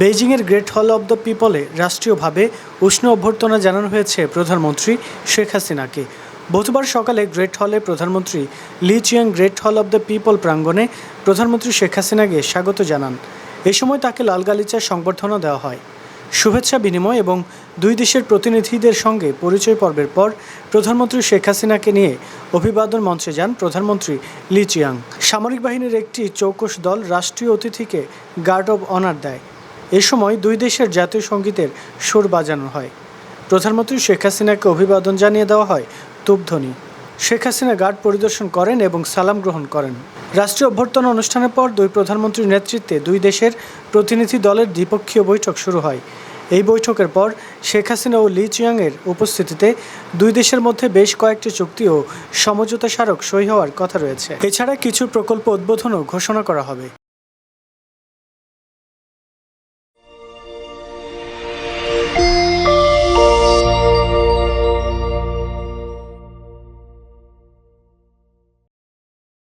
বেইজিংয়ের great হল of the পিপলে রাষ্ট্রীয়ভাবে উষ্ণ অভ্যর্থনা জানানো হয়েছে প্রধানমন্ত্রী শেখ হাসিনাকে। বুধবার সকালে গ্রেট হলে প্রধানমন্ত্রী Li Chiang Great Hall of the People প্রাঙ্গণে প্রধানমন্ত্রী শেখ হাসিনাকে স্বাগত জানান। এ সময় তাকে লাল গালিচার সংবর্ধনা দেওয়া হয়। শুভেচ্ছা বিনিময় এবং দুই দেশের প্রতিনিধিদের সঙ্গে পরিচয় পর্বের পর প্রধানমন্ত্রী শেখ হাসিনাকে নিয়ে অভিবাদন মঞ্চে যান প্রধানমন্ত্রী লি চিয়াং। সামরিক বাহিনীর একটি চৌকস দল রাষ্ট্রীয় অতিথিকে গার্ড অব অনার দেয়। এ সময় দুই দেশের জাতীয় সঙ্গীতের সুর বাজানো হয়। প্রধানমন্ত্রী শেখ হাসিনাকে অভিবাদন জানিয়ে দেওয়া হয় তুপধ্বনি শেখ হাসিনা গার্ড পরিদর্শন করেন এবং সালাম গ্রহণ করেন। রাষ্ট্রীয় অভ্যর্থনা অনুষ্ঠানের পর দুই প্রধানমন্ত্রীর নেতৃত্বে দুই দেশের প্রতিনিধি দলের দ্বিপক্ষীয় বৈঠক শুরু হয়। এই বৈঠকের পর শেখ হাসিনা ও লি চিয়াংয়ের উপস্থিতিতে দুই দেশের মধ্যে বেশ কয়েকটি চুক্তি ও সমঝোতা স্মারক সই হওয়ার কথা রয়েছে। এছাড়া কিছু প্রকল্প উদ্বোধনও ঘোষণা করা হবে।